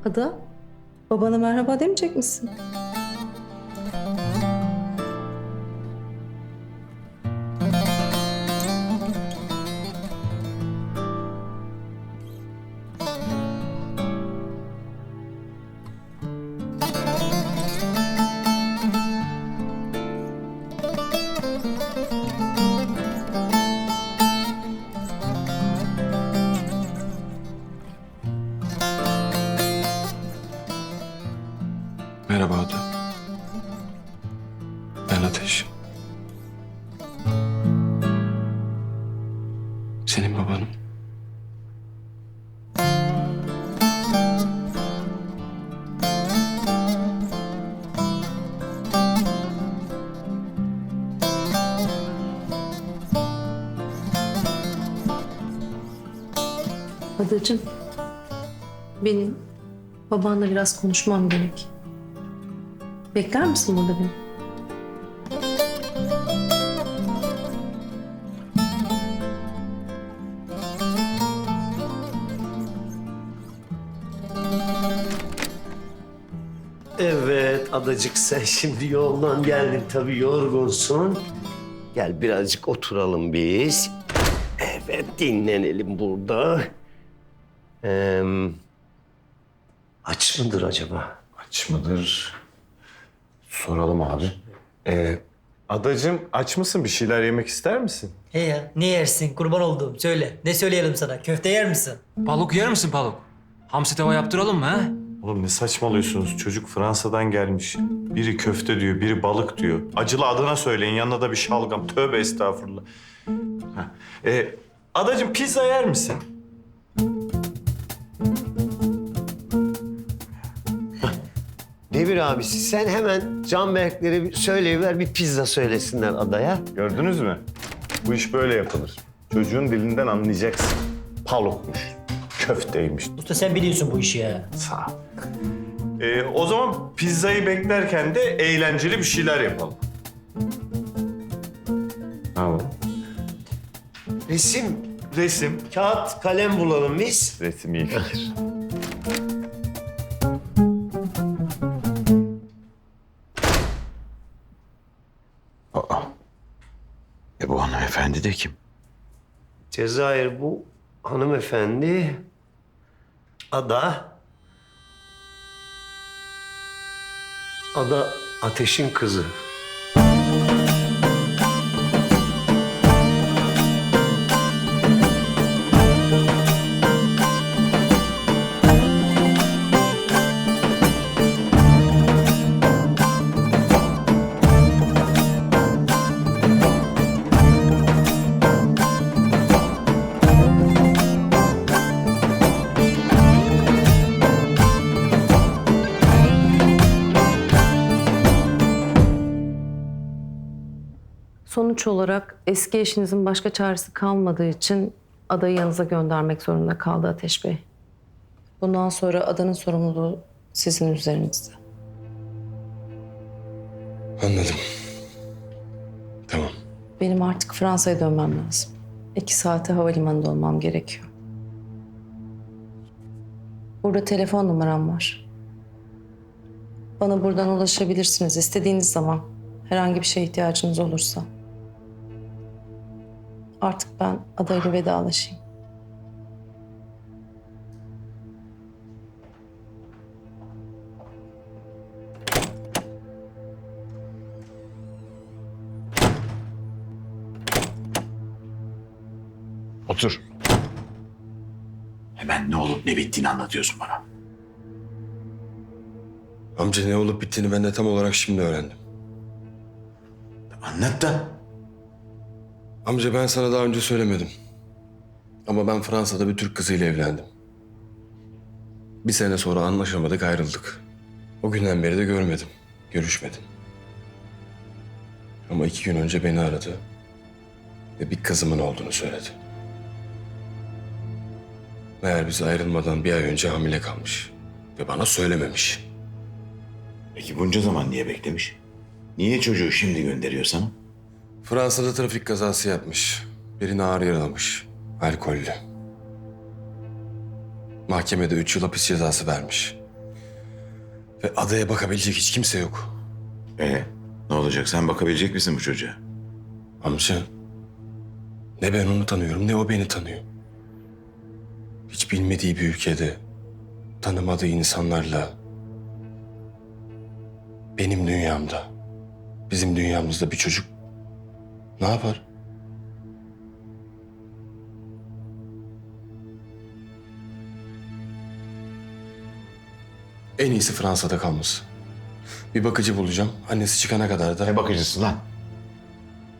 Ada, babana merhaba demeyecek misin? Merhaba Ada. Ben Ateş. Senin babanım. Adacığım, benim babanla biraz konuşmam gerek. Bekler misin burada beni? Evet adacık sen şimdi yoldan geldin tabii yorgunsun. Gel birazcık oturalım biz. Evet dinlenelim burada. Ee, aç mıdır acaba? Aç mıdır? Soralım abi. Ee, adacığım aç mısın? Bir şeyler yemek ister misin? He ya ne yersin kurban olduğum söyle. Ne söyleyelim sana köfte yer misin? Balık yer misin balık? Hamsi tava yaptıralım mı ha? Oğlum ne saçmalıyorsunuz? Çocuk Fransa'dan gelmiş. Biri köfte diyor, biri balık diyor. Acılı adına söyleyin, yanına da bir şalgam. Tövbe estağfurullah. Heh. Ee, adacığım pizza yer misin? Devir abisi sen hemen Canberklere bir söyleyiver bir pizza söylesinler adaya. Gördünüz mü? Bu iş böyle yapılır. Çocuğun dilinden anlayacaksın. Palukmuş, köfteymiş. Usta sen biliyorsun bu işi ya. Sağ ol. Ee, o zaman pizzayı beklerken de eğlenceli bir şeyler yapalım. Tamam. Resim, Resim. kağıt, kalem bulalım biz. Resim iyi fikir. E bu hanımefendi de kim? Cezayir bu hanımefendi Ada. Ada Ateş'in kızı. Sonuç olarak eski eşinizin başka çaresi kalmadığı için adayı yanınıza göndermek zorunda kaldı Ateş Bey. Bundan sonra adanın sorumluluğu sizin üzerinizde. Anladım. Tamam. Benim artık Fransa'ya dönmem lazım. İki saate havalimanında olmam gerekiyor. Burada telefon numaram var. Bana buradan ulaşabilirsiniz istediğiniz zaman. Herhangi bir şeye ihtiyacınız olursa. Artık ben adayla vedalaşayım. Otur. Hemen ne olup ne bittiğini anlatıyorsun bana. Amca ne olup bittiğini ben de tam olarak şimdi öğrendim. Anlat da. Amca ben sana daha önce söylemedim. Ama ben Fransa'da bir Türk kızıyla evlendim. Bir sene sonra anlaşamadık ayrıldık. O günden beri de görmedim. Görüşmedim. Ama iki gün önce beni aradı. Ve bir kızımın olduğunu söyledi. Meğer biz ayrılmadan bir ay önce hamile kalmış. Ve bana söylememiş. Peki bunca zaman niye beklemiş? Niye çocuğu şimdi gönderiyor sana? Fransa'da trafik kazası yapmış. Birini ağır yaralamış. Alkollü. Mahkemede üç yıl hapis cezası vermiş. Ve adaya bakabilecek hiç kimse yok. Ee, ne olacak? Sen bakabilecek misin bu çocuğa? Amca, ne ben onu tanıyorum ne o beni tanıyor. Hiç bilmediği bir ülkede, tanımadığı insanlarla, benim dünyamda, bizim dünyamızda bir çocuk ne yapar? En iyisi Fransa'da kalması. Bir bakıcı bulacağım. Annesi çıkana kadar da... Ne bakıcısı lan?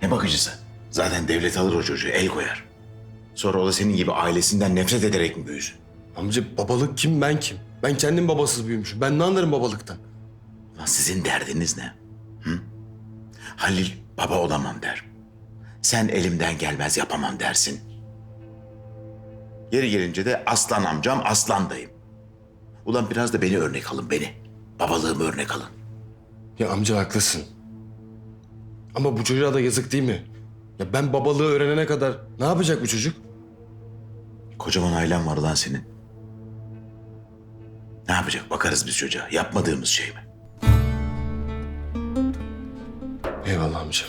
Ne bakıcısı? Zaten devlet alır o çocuğu, el koyar. Sonra o da senin gibi ailesinden nefret ederek mi büyüsün? Amca babalık kim ben kim? Ben kendim babasız büyümüşüm. Ben ne anlarım babalıktan? Lan sizin derdiniz ne? Hı? Halil baba olamam der. Sen elimden gelmez yapamam dersin. Yeri gelince de aslan amcam aslan dayım. Ulan biraz da beni örnek alın beni. Babalığımı örnek alın. Ya amca haklısın. Ama bu çocuğa da yazık değil mi? Ya ben babalığı öğrenene kadar ne yapacak bu çocuk? Kocaman ailen var lan senin. Ne yapacak bakarız biz çocuğa. Yapmadığımız şey mi? Eyvallah amca.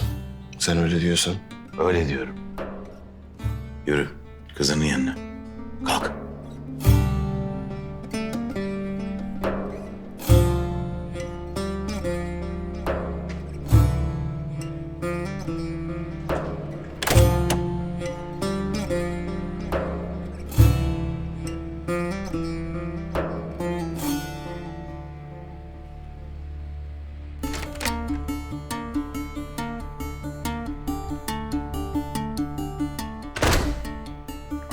Sen öyle diyorsan. Öyle diyorum. Yürü kızının yanına. Kalk.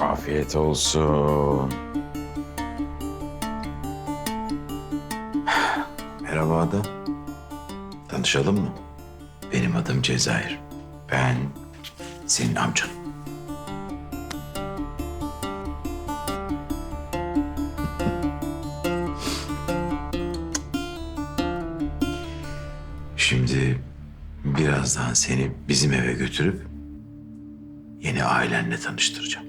Afiyet olsun. Merhaba Ada. Tanışalım mı? Benim adım Cezayir. Ben senin amcan. Şimdi birazdan seni bizim eve götürüp yeni ailenle tanıştıracağım.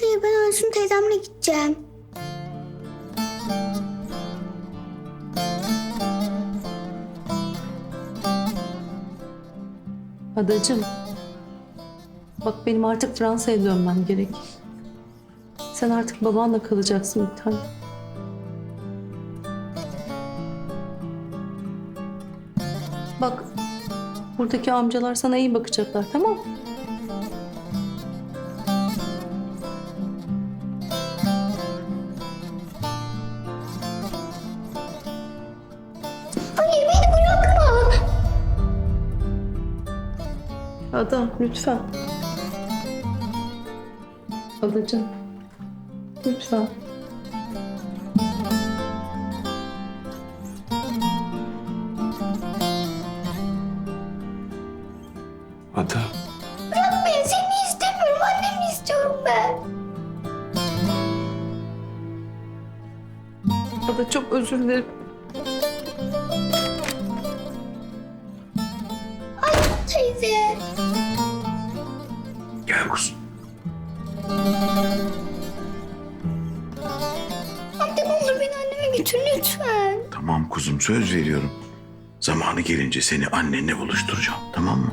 Hayır ben Aysun teyzemle gideceğim. Adacığım. Bak benim artık Fransa'ya dönmem gerek. Sen artık babanla kalacaksın bir tane. Bak buradaki amcalar sana iyi bakacaklar tamam mı? Ada lütfen. Adacığım. Lütfen. Ada. Ben seni istemiyorum. Annemi istiyorum ben. Ada çok özür dilerim. Kuzum. Amca ne olur beni anneme götür lütfen. Tamam kuzum söz veriyorum. Zamanı gelince seni annenle buluşturacağım. Tamam mı?